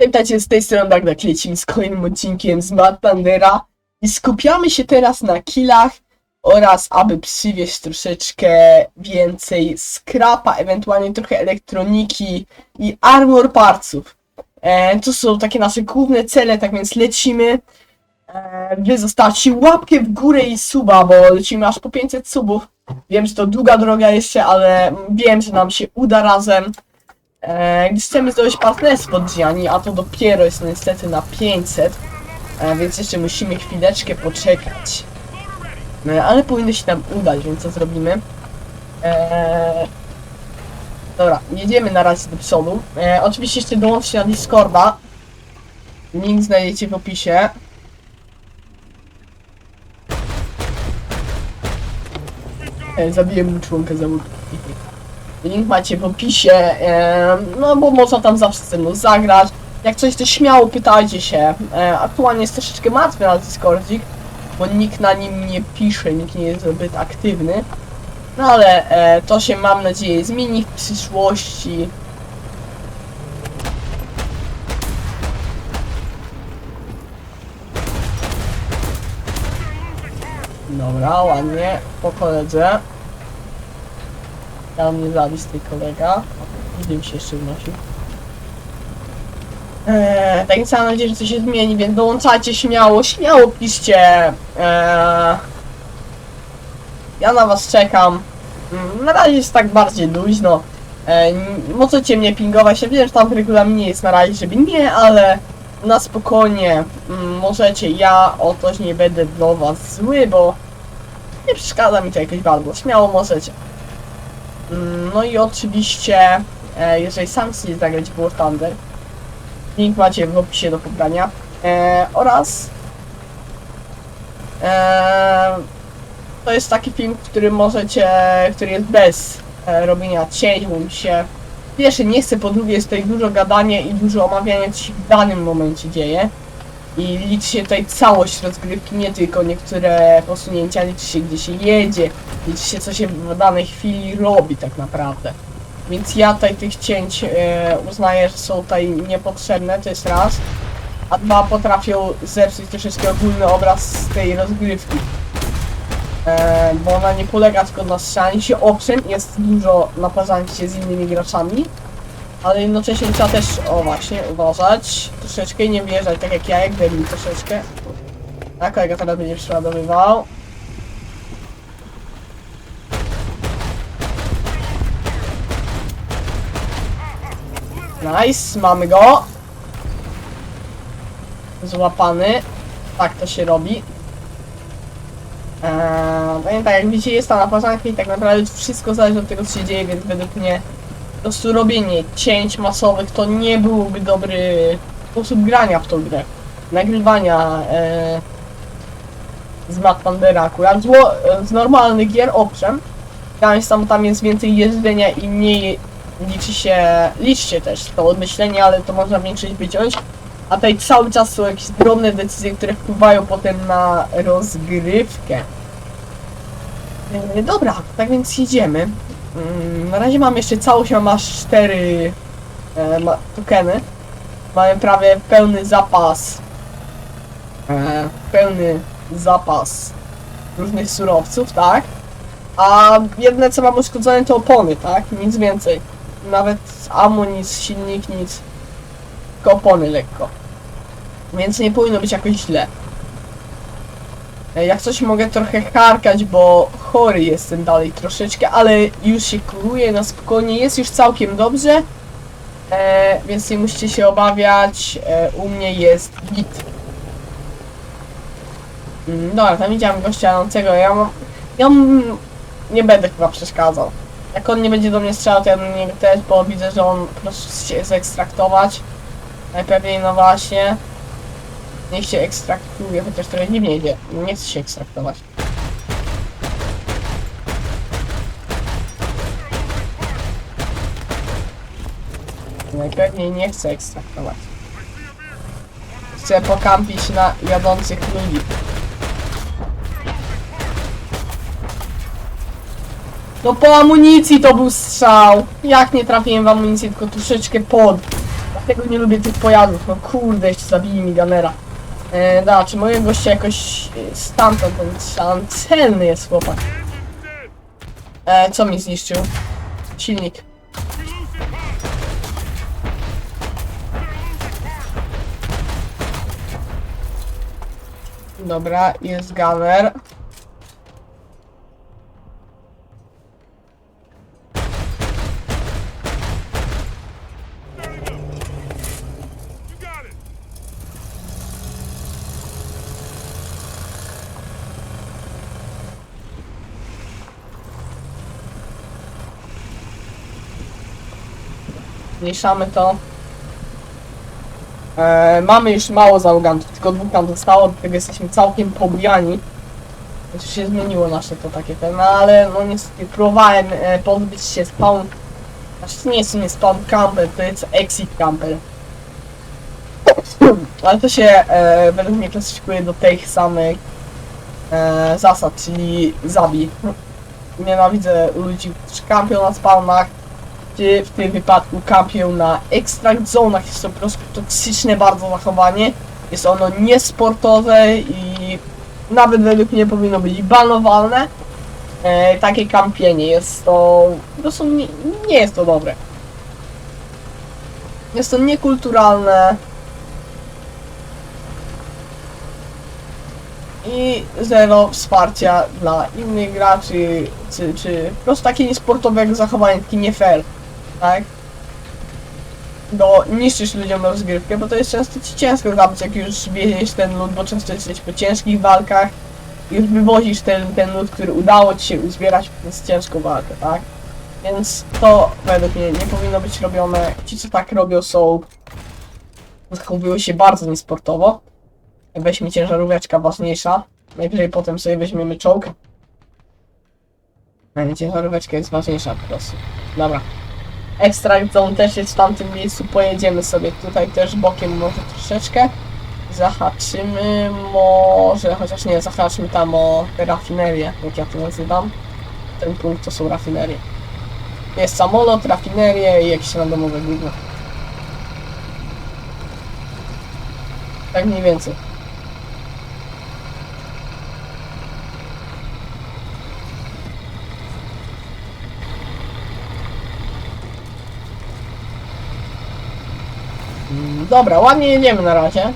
Witajcie z tej strony Bagdak, lecimy z kolejnym odcinkiem z Mad Thundera i skupiamy się teraz na killach oraz aby przywieźć troszeczkę więcej skrapa, ewentualnie trochę elektroniki i armor partsów. E, to są takie nasze główne cele, tak więc lecimy. E, wy zostawcie łapkę w górę i suba, bo lecimy aż po 500 subów. Wiem, że to długa droga jeszcze, ale wiem, że nam się uda razem. E, gdy chcemy zdobyć partnerstwo Gianni, a to dopiero jest niestety na 500, e, więc jeszcze musimy chwileczkę poczekać. E, ale powinno się nam udać, więc co zrobimy? E, dobra, jedziemy na razie do przodu. E, oczywiście jeszcze dołączcie na Discorda. Link znajdziecie w opisie. E, zabiłem mu członka załogi. Link macie w opisie, no bo można tam zawsze ze mną zagrać. Jak coś to śmiało pytajcie się. E, aktualnie jest troszeczkę martwy na Discordzik, bo nikt na nim nie pisze, nikt nie jest zbyt aktywny. No ale e, to się mam nadzieję zmieni w przyszłości. Dobra, ładnie, po koledze. Tam mnie zabić tej kolega. Widzimy się jeszcze wnosił. Eee, tak więc mam nadzieję, że coś się zmieni, więc dołączajcie śmiało, śmiało piszcie. Eee, ja na was czekam. Mm, Na razie jest tak bardziej luźno. Eee, możecie mnie pingować, ja wiem, że tam w regulaminie jest na razie, żeby nie, ale na spokojnie mm, możecie, ja o to nie będę do was zły, bo nie przeszkadza mi to jakoś bardzo, śmiało możecie. No i oczywiście, e, jeżeli sam chcecie zagrać War Thunder, link macie w opisie do pobrania. E, oraz e, to jest taki film, w którym możecie, który jest bez e, robienia cięć, się pierwsze nie chce, po drugie jest tutaj dużo gadania i dużo omawiania, co się w danym momencie dzieje. I liczy się tutaj całość rozgrywki, nie tylko niektóre posunięcia, liczy się gdzie się jedzie, liczy się co się w danej chwili robi tak naprawdę. Więc ja tutaj tych cięć e, uznaję, że są tutaj niepotrzebne, to jest raz. A dwa, potrafią zepsuć troszeczkę ogólny obraz z tej rozgrywki. E, bo ona nie polega tylko na strzelaniu się, owszem, jest dużo naparzania się z innymi graczami, ale jednocześnie trzeba też, o właśnie, uważać, troszeczkę nie wjeżdżać tak jak ja, jak debil troszeczkę. A kolega teraz będzie przeładowywał. Nice, mamy go. Złapany. Tak to się robi. Eee, no tak jak widzicie jest ta naparzanka i tak naprawdę wszystko zależy od tego co się dzieje, więc według mnie prostu robienie cięć masowych to nie byłby dobry sposób grania w tą grę. Nagrywania e, z Mad Thundera akurat. Zło, e, z normalnych gier owszem. Tam, tam, tam jest więcej jeżdżenia i mniej liczy się, liczcie też to odmyślenie, ale to można większość wyciąć. A tutaj cały czas są jakieś drobne decyzje, które wpływają potem na rozgrywkę. E, Dobra, tak więc jedziemy. Mm, Na razie mam jeszcze całość, mam aż 4 e, ma, tokeny. Mamy prawie pełny zapas. E, pełny zapas różnych surowców, tak? A jedne co mam uszkodzone to opony, tak? Nic więcej. Nawet ammo, nic, silnik, nic. Tylko opony lekko. Więc nie powinno być jakoś źle. E, Jak coś mogę trochę harkać, bo chory jestem dalej troszeczkę, ale już się kuruję na spokojnie, jest już całkiem dobrze. E, więc nie musicie się obawiać, e, u mnie jest git. Mm, Dobra, tam widziałem gościa jadącego, ja mam... Ja nie będę chyba przeszkadzał. Jak on nie będzie do mnie strzelał, to ja do niego też, bo widzę, że on chce się zaekstraktować. Najpewniej, no właśnie. Niech się ekstraktuje, chociaż trochę dziwnie idzie. Nie chce się ekstraktować. Najpewniej nie chce ekstraktować. Chce pokampić na jadących ludzi. No po amunicji to był strzał. Jak nie trafiłem w amunicję, tylko troszeczkę pod. tego nie lubię tych pojazdów. No kurde, jeszcze zabili mi Gunnera. E, da, czy moje goście jakoś stamtąd, ten celny jest chłopak. E, co mi zniszczył? Silnik. Dobra, jest Gunner. Zmniejszamy to. E, mamy już mało załogantów, tylko dwóch nam zostało, do tego jesteśmy całkiem pobijani. Znaczy się zmieniło nasze to takie ten, no ale no niestety próbowałem e, pozbyć się spawn. Znaczy to nie jest sumie spawn camper, to jest exit camper. Ale to się e, według mnie klasyfikuje do tych samych e, zasad, czyli zabij. Nienawidzę ludzi, którzy kampią na spawnach, w tym wypadku kampią na extract zonach. Jest to po prostu toksyczne bardzo zachowanie. Jest ono niesportowe i nawet według mnie powinno być banowane. E, takie kampienie jest to po prostu nie, nie jest to dobre. Jest to niekulturalne. I zero wsparcia dla innych graczy, czy, czy po prostu takie niesportowe zachowanie, takie nie fair tak? No, niszczysz ludziom rozgrywkę, bo to jest często ci ciężko zabić, jak już wiedziesz ten lód, bo często jesteś po ciężkich walkach już wywozisz ten, ten lód, który udało ci się uzbierać przez ciężką walkę, tak? Więc to według mnie nie powinno być robione. Ci, co tak robią, są... zachowują się bardzo niesportowo. Weźmy ciężaróweczka ważniejsza. Najwyżej potem sobie weźmiemy czołg. A nie, ciężaróweczka jest ważniejsza po prostu. Dobra. Extract Zone też jest w tamtym miejscu, pojedziemy sobie tutaj też bokiem może troszeczkę. Zahaczymy może, chociaż nie, zahaczmy tam o rafinerię, jak ja to nazywam. Ten punkt to są rafinerie. Jest samolot, rafinerie i jakieś randomowe gówno. Tak mniej więcej. Dobra, ładnie jedziemy na razie.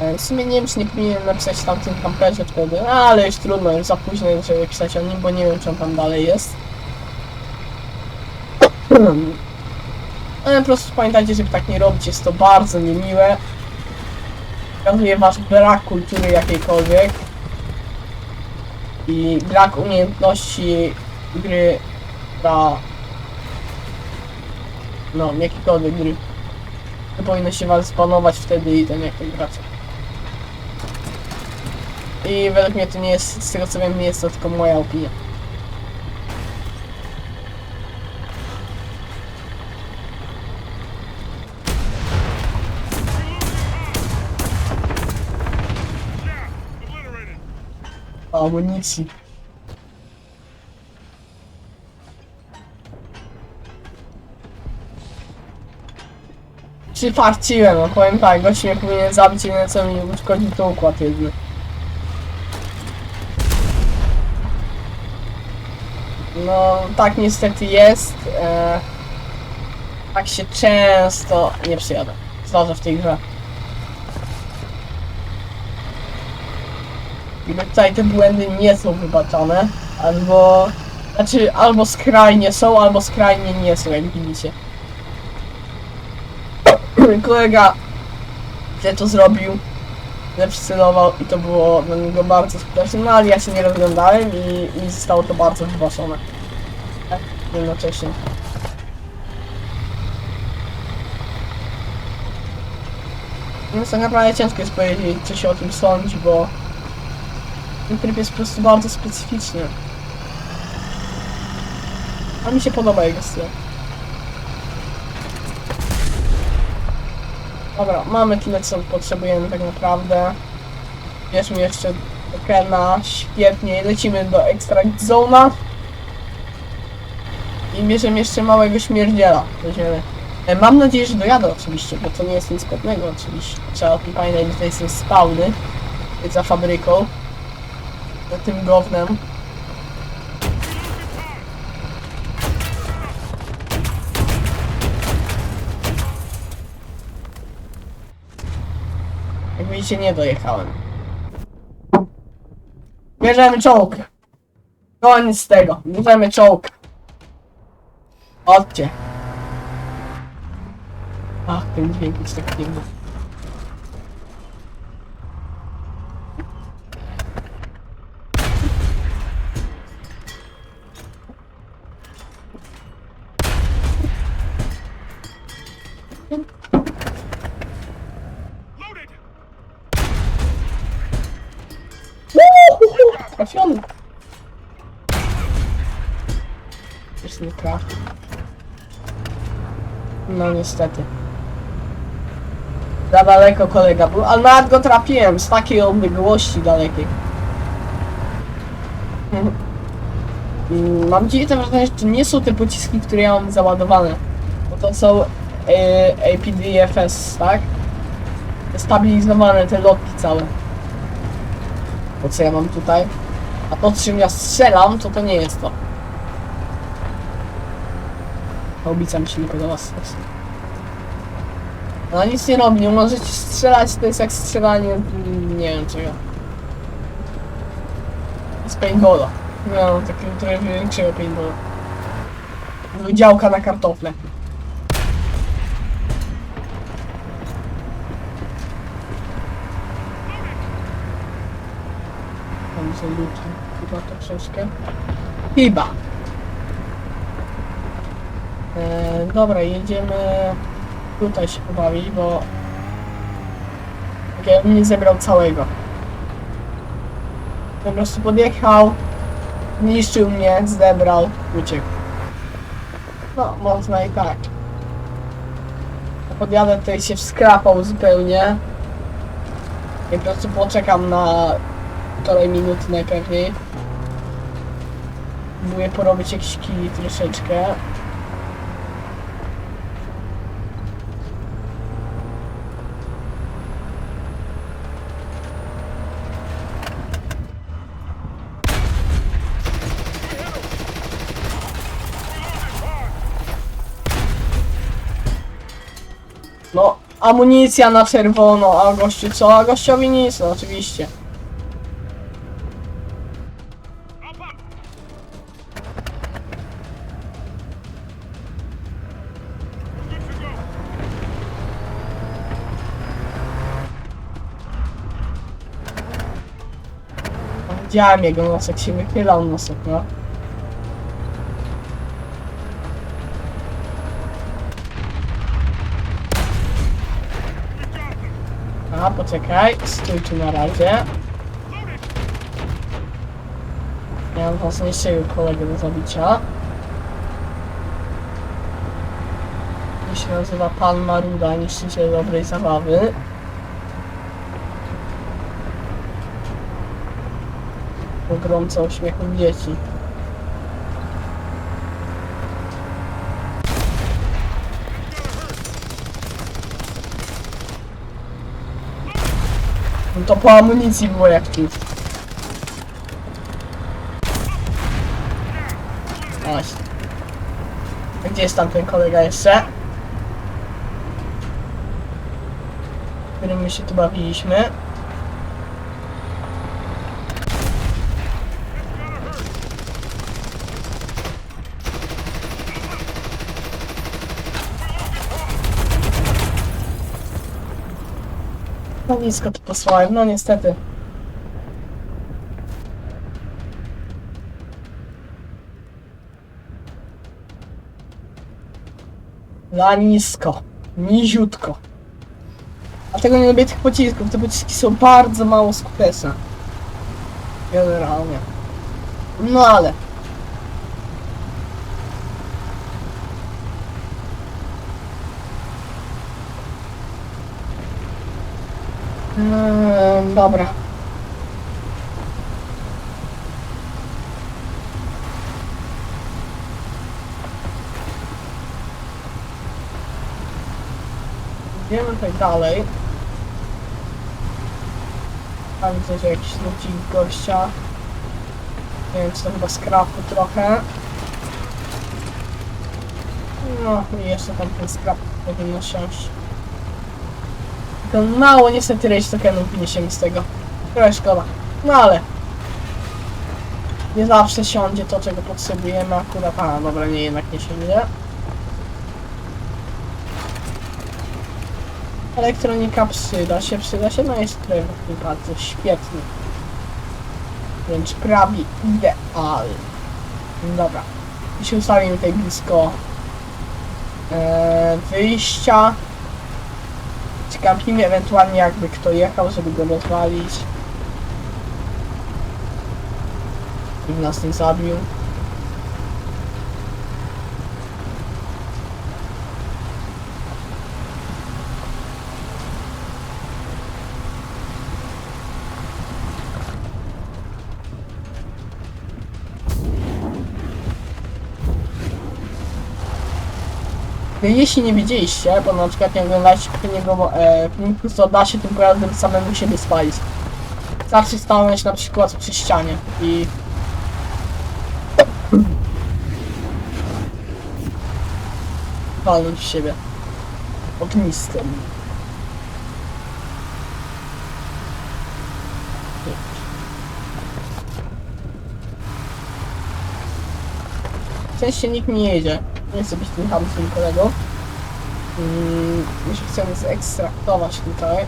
E, W sumie nie wiem, czy nie powinienem napisać w tamtym kamperze wtedy, ale już trudno, już za późno, żeby pisać o nim, bo nie wiem, czy on tam dalej jest. Ale po prostu pamiętajcie, żeby tak nie robić, jest to bardzo niemiłe. Pokazuje wasz brak kultury jakiejkolwiek. I brak umiejętności gry dla no, jakiejkolwiek gry. To powinno się was spanować wtedy i ten jak to gracie. I według mnie to nie jest, z tego co wiem, nie jest to tylko moja opinia. Yeah, Amunicji. Przyfarciłem, no powiem tak, gość mnie powinien zabić jedyne co mi uszkodzi to układ. No, tak niestety jest. E, tak się często nie przyjadę. Zdarza w tej grze. I tutaj te błędy nie są wybaczane, albo... Znaczy, albo skrajnie są, albo skrajnie nie są, jak widzicie. Kolega, źle to zrobił, źle przycelował i to było dla niego bardzo skuteczne, no ale ja się nie rozglądałem i, i zostało to bardzo wybaczone. Tak, jednocześnie. Więc tak naprawdę ciężko jest powiedzieć, co się o tym sądzi, bo ten tryb jest po prostu bardzo specyficzny. A mi się podoba jego styl. Dobra, mamy tyle co potrzebujemy tak naprawdę. Bierzmy jeszcze do Kena, świetnie, lecimy do Extract Zona. i bierzemy jeszcze małego śmierdziela. Weźmiemy. E, Mam nadzieję, że dojadę oczywiście, bo to nie jest nic pewnego oczywiście. Trzeba o tym pamiętać, że tutaj są spawny za fabryką. Za tym gównem. Widzicie, nie dojechałem. Bierzemy czołg. Koniec z tego. Bierzemy czołg. Chodźcie. Ach, ten dźwięk jest tak piękny. Niestety. Za daleko kolega był, ale nawet go trafiłem z takiej odległości dalekiej. Mam wrażenie, że to nie są te pociski, które ja mam załadowane. Bo to są e, APDFS, tak? Stabilizowane te lotki całe. To co ja mam tutaj? A to czym ja strzelam, to to nie jest to. Obica mi się nie podoba strasznie. No nic nie robi, nie możecie strzelać, to jest jak strzelanie, nie wiem czego. Z paintballa. No, takiego trochę większego paintballa. Działka na kartofle. Tam są luki. Chyba to troszkę. Chyba. E, dobra, jedziemy tutaj się pobawić, bo ja bym nie zebrał całego. Po prostu podjechał, niszczył mnie, zebrał, uciekł. No, można i tak. Ja Podjadę tutaj się wskrapał zupełnie. I po prostu poczekam na półtorej minuty najpewniej. Próbuję porobić jakiś kili troszeczkę. No, amunicja na czerwono, a gościu co? A gościowi nic, no oczywiście. Widziałem jego nosek, się wychylał nosek, no. Poczekaj, stój tu na razie. Ja mam ważniejszego kolegę do zabicia. To się nazywa Pan Maruda, niszczyciel dobrej zabawy. Pogromca uśmiechu dzieci. No to po amunicji było jak nic. Właśnie. Gdzie jest tamten kolega jeszcze? Którym my się tu bawiliśmy. No nisko to posłałem, no niestety. Za nisko. Niziutko. Dlatego nie lubię tych pocisków. Te pociski są bardzo mało skuteczne. Generalnie. No ale. No, dobra. Idziemy tak dalej. Tam widzę, jakiś ludzi gościa. Nie wiem, czy to chyba skrapu trochę. No i jeszcze tam ten skrap powinno siąść. Tylko mało niestety rejs tokenów wyniesiemy z tego. Trochę szkoda. No ale nie zawsze siądzie to, czego potrzebujemy akurat. A, dobra, nie, jednak nie siądzie. Elektronika przyda się, przyda się, no jest tutaj bardzo świetny. Wręcz prawie idealny. Dobra. I się ustawimy tutaj blisko e, wyjścia. Ciekawimy ewentualnie jakby kto jechał, żeby go rozwalić. I nas nie zabił. Jeśli nie widzieliście, bo na przykład nie oglądaliście poprzedniego e, filmiku, to da się tym pojazdem samemu siebie spalić. Starczy stanąć na przykład przy ścianie i... walnąć w siebie. Ognistym. Sensie nikt nie jedzie. Nie chcę być tym chamskim kolegą. Mm, się chcemy zekstraktować tutaj.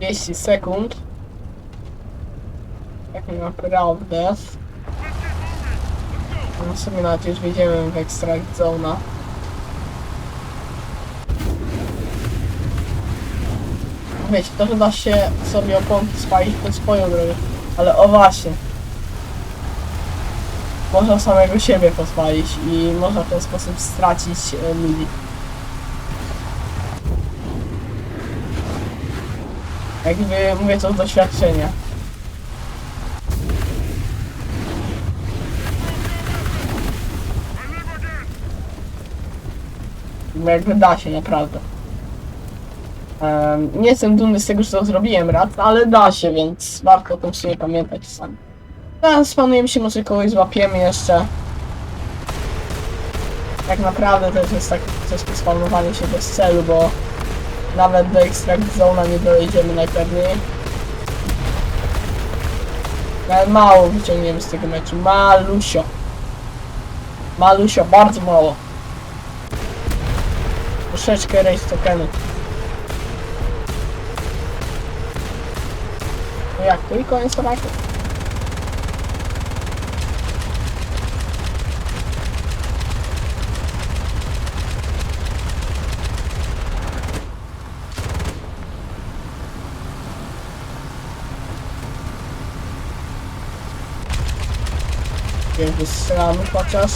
Jeśli sekund. Tak naprawdę. Mam sobie nadzieję, że wejdziemy w extract zona. Wiecie, to, że da się sobie oponki spalić pod swoją drogę. Ale o właśnie. Można samego siebie pozwolić i można w ten sposób stracić e, ludzi. Jakby mówię to z doświadczenia. Bo jakby da się, naprawdę. Em, nie jestem dumny z tego, że to zrobiłem raz, ale da się, więc warto o tym sobie pamiętać sami. Teraz spanujemy się, może kogoś złapiemy jeszcze. Tak naprawdę to jest tak troszkę spawnowanie się bez celu, bo nawet do extract zona nie dojedziemy najpewniej. Ale mało wyciągniemy z tego meczu. Malusio. Malusio, bardzo mało. Troszeczkę race tokenu. No jak to i koniec ataku? Więc wystrzelamy chociaż.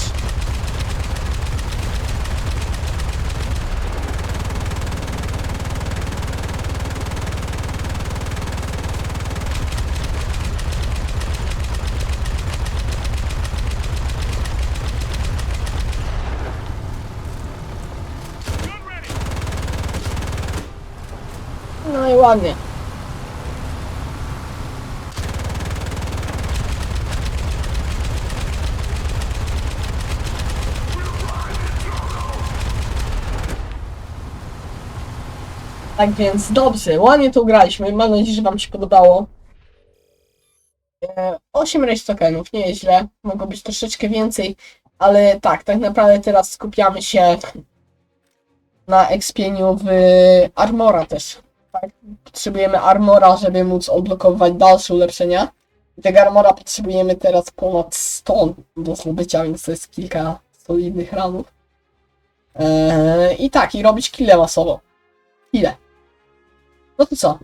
Tak więc dobrze, ładnie to graliśmy. Mam nadzieję, że Wam się podobało. E, 8 race tokenów, nie jest źle. Mogło być troszeczkę więcej, ale tak, tak naprawdę teraz skupiamy się na expieniu w Armora też. Tak, potrzebujemy Armora, żeby móc odblokować dalsze ulepszenia. I tego Armora potrzebujemy teraz ponad 100 do zdobycia, więc to jest kilka solidnych ranów. Eee, I tak, i robić kile masowo. Ile? No to co?